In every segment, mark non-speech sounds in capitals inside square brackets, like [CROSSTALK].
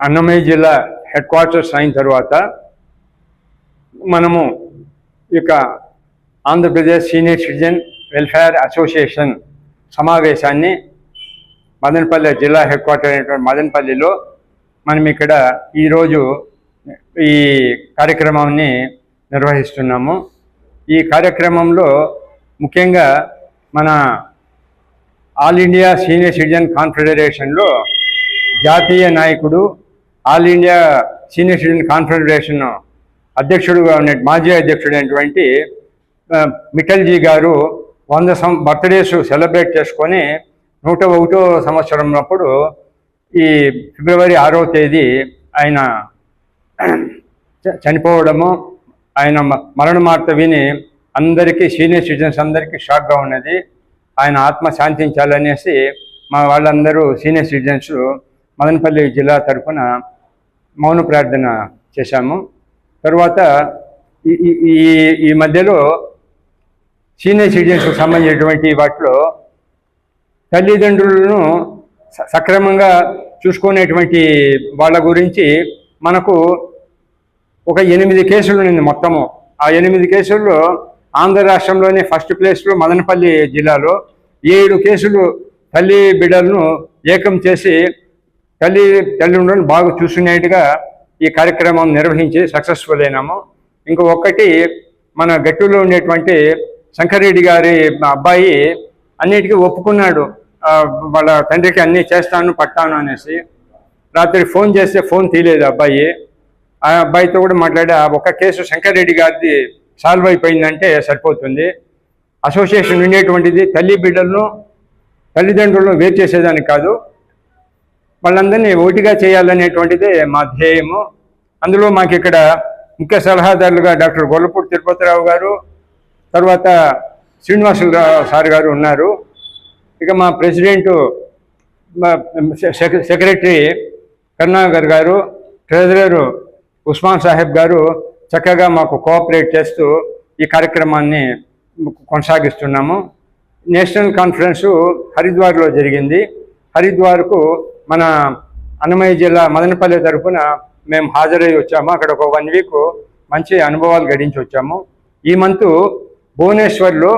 అన్నమయ్య జిల్లా head quarters అయిన తర్వాత మనము ఇక Andhra Pradesh senior citizen welfare association సమావేశాన్ని మదనపల్లి జిల్లా హెడ్ క్వార్టర్ అయినటువంటి మదనపల్లిలో మనం ఇక్కడ ఈరోజు ఈ కార్యక్రమాన్ని నిర్వహిస్తున్నాము. ఈ కార్యక్రమంలో ముఖ్యంగా మన ఆల్ ఇండియా సీనియర్ సిటిజన్ కాన్ఫెడరేషన్లో జాతీయ నాయకుడు all India senior citizen confederation అధ్యక్షుడుగా ఉన్న మాజీ అధ్యక్షుడైనటువంటి మిఠల్జీ గారు వంద సం బర్త్డేస్ సెలబ్రేట్ చేసుకొని నూట ఒకటో సంవత్సరంలోప్పుడు ఈ ఫిబ్రవరి ఆరో తేదీ ఆయన చ- చనిపోవడము ఆయన మ- మరణ విని అందరికీ సీనియర్ సిటిజన్స్ అందరికీ షాక్గా ఉన్నది. ఆయన ఆత్మ శాంతించాలనేసి మా వాళ్ళందరూ సీనియర్ సిటిజన్స్ మదనపల్లి జిల్లా తరఫున మౌన ప్రార్థన చేశాము. తర్వాత ఈ- ఈ- మధ్యలో సీనియర్ సిటిజన్స్కి సంబంధించినటువంటి వాటిలో తల్లిదండ్రులను స- సక్రమంగా చూసుకునేటువంటి వాళ్ళ గురించి మనకు ఒక ఎనిమిది కేసులు ఉన్నింది మొత్తము. ఆ ఎనిమిది కేసుల్లో ఆంధ్ర రాష్ట్రంలోనే ఫస్ట్ ప్లేస్లో మదనపల్లి జిల్లాలో ఏడు కేసులు తల్లి బిడ్డలను ఏకం చేసి తల్లి తల్లిదండ్రులను బాగా చూసుకునేట్టుగా ఈ కార్యక్రమం నిర్వహించి సక్సెస్ఫుల్ అయినాము ఇంకో ఒక్కటి మన గట్టులో ఉండేటువంటి శంకర్రెడ్డి గారి అబ్బాయి అన్నిటికీ ఒప్పుకున్నాడు. వాళ్ళ తండ్రికి అన్నీ చేస్తాను పట్టాను అనేసి. రాత్రి ఫోన్ చేస్తే ఫోన్ తీయలేదు అబ్బాయి. ఆ అబ్బాయితో కూడా మాట్లాడి ఆ ఒక కేసు శంకర్రెడ్డి గారిది సాల్వ్ అయిపోయిందంటే సరిపోతుంది. అసోసియేషన్ ఉండేటువంటిది తల్లి బిడ్డలను తల్లిదండ్రులను వేరు చేసేదానికి కాదు. వాళ్ళందరినీ ఒకటిగా చేయాలనేటువంటిదే మా ధ్యేయము. అందులో మాకు ఇక్కడ ముఖ్య సలహాదారులుగా డాక్టర్ గొల్లపూడి తిరుపతిరావు గారు తర్వాత శ్రీనివాసరావు సార్ గారు ఉన్నారు. ఇక మా ప్రెసిడెంట్ మా సెక్రటరీ కరుణాకర్ గారు ట్రెజరర్ ఉస్మాన్ సాహెబ్ గారు చక్కగా మాకు కోఆపరేట్ చేస్తూ ఈ కార్యక్రమాన్ని కొనసాగిస్తున్నాము. నేషనల్ కాన్ఫరెన్సు హరిద్వార్లో జరిగింది. హరిద్వార్కు మన అన్నమయ్య జిల్లా మదనపల్లి తరఫున మేము హాజరై వచ్చాము. అక్కడ ఒక వన్ వీక్ మంచి అనుభవాలు గడించి వచ్చాము. ఈ మంత్ భువనేశ్వర్లో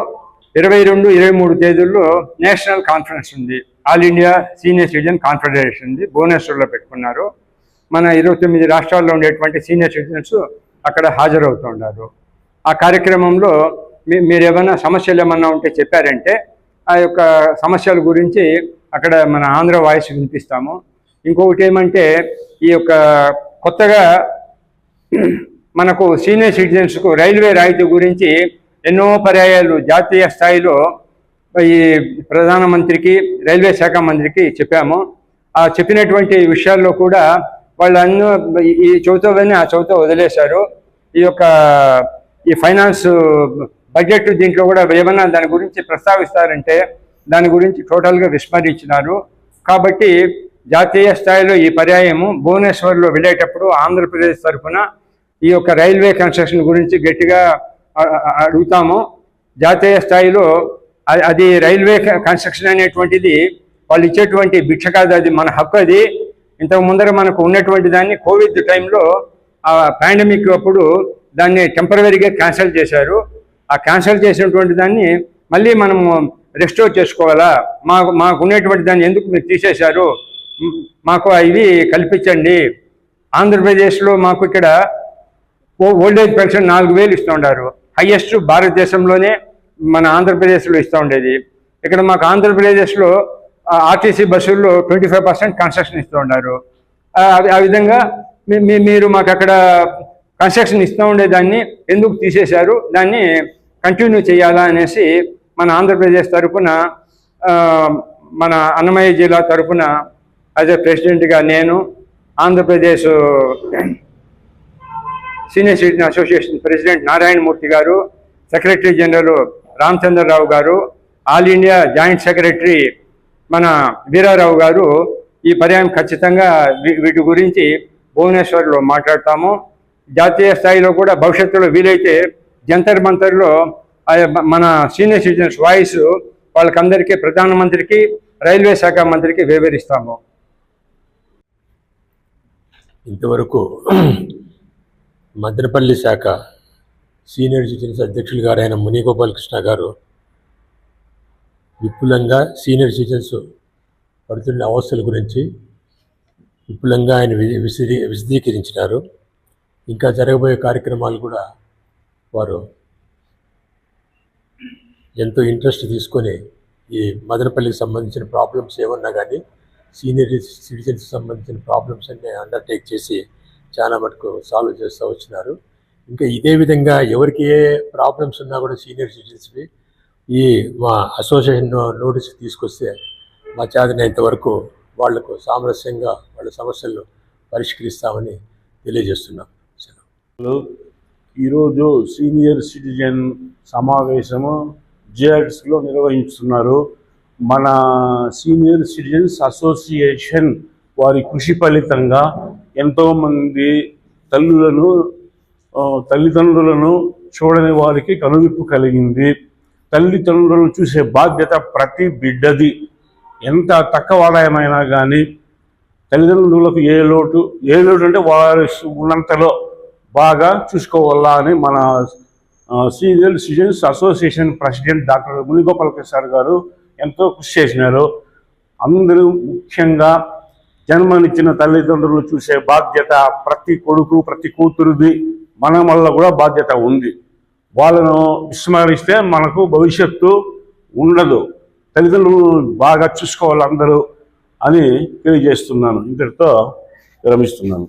ఇరవై రెండు ఇరవై మూడు తేదీల్లో నేషనల్ కాన్ఫరెన్స్ ఉంది. All India senior citizen confederation ఉంది. భువనేశ్వర్లో పెట్టుకున్నారు. మన ఇరవై తొమ్మిది రాష్ట్రాల్లో ఉండేటువంటి సీనియర్ సిటిజన్స్ అక్కడ హాజరవుతున్నారు ఆ కార్యక్రమంలో మీ మీరు ఏమైనా సమస్యలు ఏమన్నా ఉంటే చెప్పారంటే ఆ యొక్క సమస్యల గురించి అక్కడ మన ఆంధ్ర వాయిస్ వినిపిస్తాము. ఇంకొకటి ఏమంటే ఈ యొక్క కొత్తగా మనకు సీనియర్ సిటిజన్స్కు రైల్వే రాయితీ గురించి ఎన్నో పర్యాయాలు జాతీయ స్థాయిలో ఈ ప్రధానమంత్రికి రైల్వే శాఖ మంత్రికి చెప్పాము. ఆ చెప్పినటువంటి విషయాల్లో కూడా వాళ్ళు ఈ చౌతవని ఆ చౌత వదిలేశారు. ఈ యొక్క ఈ ఫైనాన్స్ బడ్జెట్ దీంట్లో కూడా ఏమన్నా దాని గురించి ప్రస్తావిస్తారంటే దాని గురించి టోటల్గా విస్మరించినారు. కాబట్టి జాతీయ స్థాయిలో ఈ పర్యాయము భువనేశ్వర్లో వెళ్ళేటప్పుడు ఆంధ్రప్రదేశ్ తరఫున ఈ యొక్క రైల్వే కన్స్ట్రక్షన్ గురించి గట్టిగా అడుగుతాము. జాతీయ స్థాయిలో అది రైల్వే కన్స్ట్రక్షన్ అనేటువంటిది వాళ్ళు ఇచ్చేటువంటి భిక్ష కాదు అది మన హక్కు అది. ఇంతకు ముందర మనకు ఉన్నటువంటి దాన్ని కోవిడ్ టైంలో ఆ పాండమిక్ అప్పుడు దాన్ని టెంపరీగా క్యాన్సిల్ చేశారు. ఆ క్యాన్సిల్ చేసినటువంటి దాన్ని మళ్ళీ మనము రెస్టోర్ చేసుకోవాలా? మాకు మాకు ఉన్నటువంటి దాన్ని ఎందుకు మీరు తీసేశారు? మాకు ఇవి కల్పించండి. ఆంధ్రప్రదేశ్లో మాకు ఇక్కడ ఓ- ఓల్డేజ్ పెన్షన్ నాలుగు వేలు ఇస్తుండారు హయ్యెస్ట్ భారతదేశంలోనే మన ఆంధ్రప్రదేశ్లో ఇస్తూ ఉండేది. ఇక్కడ మాకు ఆంధ్రప్రదేశ్లో ఆర్టీసీ బస్సుల్లో ట్వంటీ ఫైవ్ పర్సెంట్ కన్స్ట్రక్షన్ ఇస్తూ ఉన్నారు ఆ ఆ విధంగా మీ- మీరు మాకు అక్కడ కన్స్ట్రక్షన్ ఇస్తూ ఉండేదాన్ని ఎందుకు తీసేశారు? దాన్ని కంటిన్యూ చేయాలా అనేసి మన ఆంధ్రప్రదేశ్ తరపున మన అన్నమయ్య జిల్లా తరపున యాజ్ ఎ ప్రెసిడెంట్గా నేను Andhra Pradesh senior citizen association president Narayanamurthy garu secretary general Ramachandra Rao గారు ఆల్ ఇండియా జాయింట్ సెక్రటరీ మన వీరారావు గారు ఈ పర్యాయం ఖచ్చితంగా వీటి గురించి భువనేశ్వర్లో మాట్లాడతాము. జాతీయ స్థాయిలో కూడా భవిష్యత్తులో వీలైతే జంతర్ మంతర్లో మన సీనియర్ సిటిజన్స్ వాయిస్ వాళ్ళకందరికీ ప్రధానమంత్రికి రైల్వే శాఖ మంత్రికి వివరిస్తాము. ఇంతవరకు [CLEARS THROAT] మదనపల్లి శాఖ సీనియర్ సిటిజన్స్ అధ్యక్షులు గారు మునిగోపాల్ కృష్ణ గారు విపులంగా సీనియర్ సిటిజన్స్ పడుతున్న అవస్థల గురించి విపులంగా ఆయన వి- విశదీ విశదీకరించినారు. ఇంకా జరగబోయే కార్యక్రమాలు కూడా వారు ఎంతో ఇంట్రెస్ట్ తీసుకొని ఈ మదనపల్లికి సంబంధించిన ప్రాబ్లమ్స్ ఏమన్నా కానీ సీనియర్ సిటిజన్స్ సంబంధించిన ప్రాబ్లమ్స్ అన్ని అండర్టేక్ చేసి చాలా మటుకు సాల్వ్ చేస్తూ వచ్చినారు ఇంకా ఇదే విధంగా ఎవరికి ఏ ప్రాబ్లమ్స్ ఉన్నా కూడా సీనియర్ సిటిజన్స్వి ఈ మా అసోసియేషన్ నోటీస్ తీసుకొస్తే మా చేతనైనంత వరకు వాళ్ళకు సామరస్యంగా వాళ్ళ సమస్యలను పరిష్కరిస్తామని తెలియజేస్తున్నాం సెలవు. ఈరోజు సీనియర్ సిటిజన్ సమావేశము జేఎడ్స్లో నిర్వహిస్తున్నారు. మన సీనియర్ సిటిజన్స్ అసోసియేషన్ వారి కృషి ఫలితంగా ఎంతోమంది తల్లులను తల్లిదండ్రులను చూడని వారికి కనువిప్పు కలిగింది. తల్లిదండ్రులను చూసే బాధ్యత ప్రతి బిడ్డది. ఎంత తక్కువ ఆదాయమైనా కానీ తల్లిదండ్రులకు ఏ లోటు ఏ లోటు అంటే వారి ఉన్నంతలో బాగా చూసుకోవాలా అని మన senior citizens association president doctor Munigopalakrishna sir garu ఎంతో కృషి చేసినారు. అందరూ ముఖ్యంగా జన్మనిచ్చిన తల్లిదండ్రులు చూసే బాధ్యత ప్రతి కొడుకు ప్రతి కూతురుది మన వల్ల కూడా బాధ్యత ఉంది. వాళ్ళను విస్మరిస్తే మనకు భవిష్యత్తు ఉండదు. తల్లిదండ్రులు బాగా చూసుకోవాలి అందరూ అని తెలియజేస్తున్నాను. ఇంతటితో విరమిస్తున్నాను.